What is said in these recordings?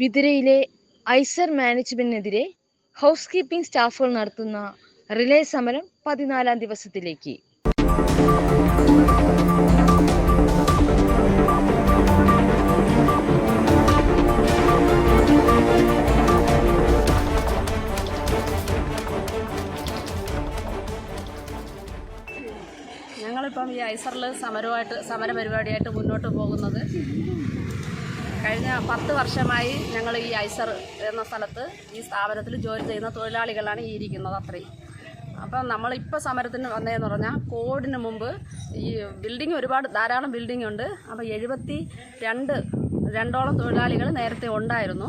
വിതുരയിലെ IISER മാനേജ്മെന്റിനെതിരെ housekeeping സ്റ്റാഫുകൾ നടത്തുന്ന റിലേ സമരം പതിനാലാം ദിവസത്തിലേക്ക്. ഞങ്ങളിപ്പം ഈ ഐസറിൽ സമരമായിട്ട് സമര പരിപാടിയായിട്ട് മുന്നോട്ട് പോകുന്നത്. കഴിഞ്ഞ പത്ത് വർഷമായി ഞങ്ങൾ ഈ ഐസർ എന്ന സ്ഥലത്ത് ഈ സ്ഥാപനത്തിൽ ജോലി ചെയ്യുന്ന തൊഴിലാളികളാണ് ഈ ഇരിക്കുന്നത് അത്രയും. അപ്പം നമ്മളിപ്പോൾ സമരത്തിന് വന്നതെന്ന് പറഞ്ഞാൽ കോവിഡിന് മുമ്പ് ഈ ബിൽഡിംഗ് ഒരുപാട് ധാരാളം ബിൽഡിംഗ് ഉണ്ട്. അപ്പോൾ എഴുപത്തി രണ്ട് രണ്ടോളം തൊഴിലാളികൾ നേരത്തെ ഉണ്ടായിരുന്നു.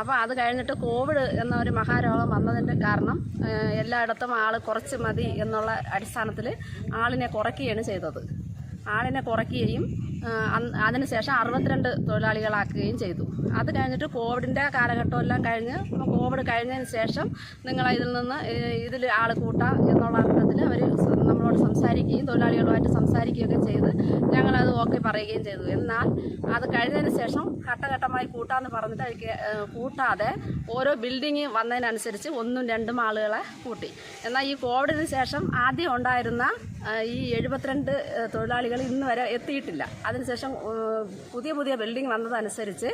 അപ്പോൾ അത് കഴിഞ്ഞിട്ട് കോവിഡ് എന്ന ഒരു മഹാരോഗം വന്നതിന്റെ കാരണം എല്ലായിടത്തും ആൾ കുറച്ച് മതി എന്നുള്ള അടിസ്ഥാനത്തിൽ ആളിനെ കുറയ്ക്കുകയാണ് ചെയ്തത്. ആളിനെ കുറയ്ക്കുകയും അതിനുശേഷം അറുപത്തിരണ്ട് തൊഴിലാളികളാക്കുകയും ചെയ്തു. അത് കഴിഞ്ഞിട്ട് കോവിഡിന്റെ കാലഘട്ടമെല്ലാം കഴിഞ്ഞ് കോവിഡ് കഴിഞ്ഞതിന് ശേഷം നിങ്ങൾ ഇതിൽ നിന്ന് ഇതിൽ ആൾ കൂട്ടാം എന്നുള്ള അർത്ഥത്തിൽ അവർ നമ്മളോട് സംസാരിക്കുകയും തൊഴിലാളികളുമായിട്ട് സംസാരിക്കുകയൊക്കെ ചെയ്ത് ഞങ്ങളത് ഓക്കെ പറയുകയും ചെയ്തു. എന്നാൽ അത് കഴിഞ്ഞതിന് ശേഷം ഘട്ടഘട്ടമായി കൂട്ടാന്ന് പറഞ്ഞിട്ട് അത് കൂട്ടാതെ ഓരോ ബിൽഡിങ് വന്നതിനനുസരിച്ച് ഒന്നും രണ്ടും ആളുകളെ കൂട്ടി. എന്നാൽ ഈ കോവിഡിന് ശേഷം ആദ്യം ഉണ്ടായിരുന്ന ഈ എഴുപത്തിരണ്ട് തൊഴിലാളികൾ ഇന്ന് വരെ എത്തിയിട്ടില്ല. അതിനുശേഷം പുതിയ പുതിയ ബിൽഡിംഗ് വന്നതനുസരിച്ച്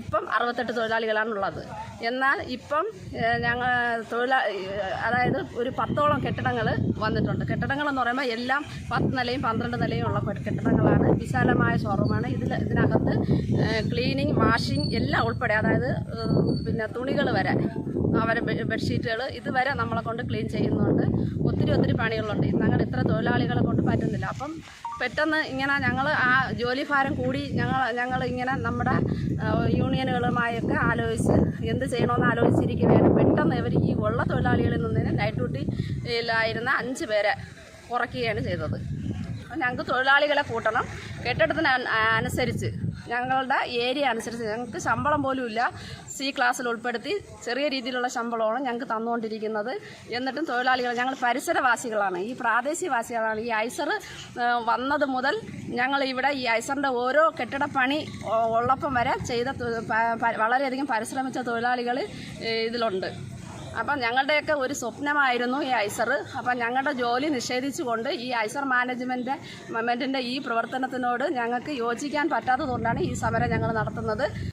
ഇപ്പം അറുപത്തെട്ട് തൊഴിലാളികളാണുള്ളത്. എന്നാൽ ഇപ്പം ഞങ്ങൾ തൊഴിലാ അതായത് ഒരു പത്തോളം കെട്ടിടങ്ങൾ വന്നിട്ടുണ്ട്. കെട്ടിടങ്ങളെന്ന് പറയുമ്പോൾ എല്ലാം പത്ത് നിലയും പന്ത്രണ്ട് നിലയും ഉള്ള കെട്ടിടങ്ങളാണ്. വിശാലമായ ഷോറൂമാണ് ഇതിൽ ഇതിനകത്ത് ക്ലീനിങ് വാഷിംഗ് എല്ലാം ഉൾപ്പെടെ അതായത് പിന്നെ തുണികൾ വരെ അവരെ ബെഡ്ഷീറ്റുകൾ ഇതുവരെ നമ്മളെ കൊണ്ട് ക്ലീൻ ചെയ്യുന്നുണ്ട്. ഒത്തിരി ഒത്തിരി പണികളുണ്ട്. ഞങ്ങൾ ഇത്ര തൊഴിലാളികളെ കൊണ്ട് പറ്റുന്നില്ല. അപ്പം പെട്ടെന്ന് ഇങ്ങനെ ഞങ്ങൾ ആ ജോലി ഭാരം കൂടി ഞങ്ങൾ ഞങ്ങൾ ഇങ്ങനെ നമ്മുടെ യൂണിയനുകളുമായൊക്കെ ആലോചിച്ച് എന്ത് ചെയ്യണമെന്ന് ആലോചിച്ചിരിക്കുകയാണ്. പെട്ടെന്ന് ഇവർ ഈ ഉള്ള തൊഴിലാളികളിൽ നിന്ന് നൈറ്റ് ഡ്യൂട്ടിയിലായിരുന്ന അഞ്ച് പേരെ കുറയ്ക്കുകയാണ് ചെയ്തത്. ഞങ്ങൾക്ക് തൊഴിലാളികളെ കൂട്ടണം. കെട്ടിടത്തിന് അനുസരിച്ച് ഞങ്ങളുടെ ഏരിയ അനുസരിച്ച് ഞങ്ങൾക്ക് ശമ്പളം പോലും ഇല്ല. സി ക്ലാസ്സിൽ ഉൾപ്പെടുത്തി ചെറിയ രീതിയിലുള്ള ശമ്പളമാണ് ഞങ്ങൾക്ക് തന്നുകൊണ്ടിരിക്കുന്നത്. എന്നിട്ടും തൊഴിലാളികൾ ഞങ്ങൾ പരിസരവാസികളാണ്. ഈ പ്രാദേശികവാസികളാണ്. ഈ ഐസർ വന്നത് മുതൽ ഞങ്ങൾ ഇവിടെ ഈ ഐസറിന്റെ ഓരോ കെട്ടിടപ്പണി ഉള്ളപ്പം വരെ ചെയ്ത വളരെയധികം പരിശ്രമിച്ച തൊഴിലാളികൾ ഇതിലുണ്ട്. അപ്പം ഞങ്ങളുടെയൊക്കെ ഒരു സ്വപ്നമായിരുന്നു ഈ ഐസർ. അപ്പം ഞങ്ങളുടെ ജോലി നിഷേധിച്ചുകൊണ്ട് ഈ ഐസർ മാനേജ്മെന്റ് മൊമെന്റിന്റെ ഈ പ്രവർത്തനത്തിനോട് ഞങ്ങൾക്ക് യോജിക്കാൻ പറ്റാത്തതുകൊണ്ടാണ് ഈ സമരം ഞങ്ങൾ നടത്തുന്നത്.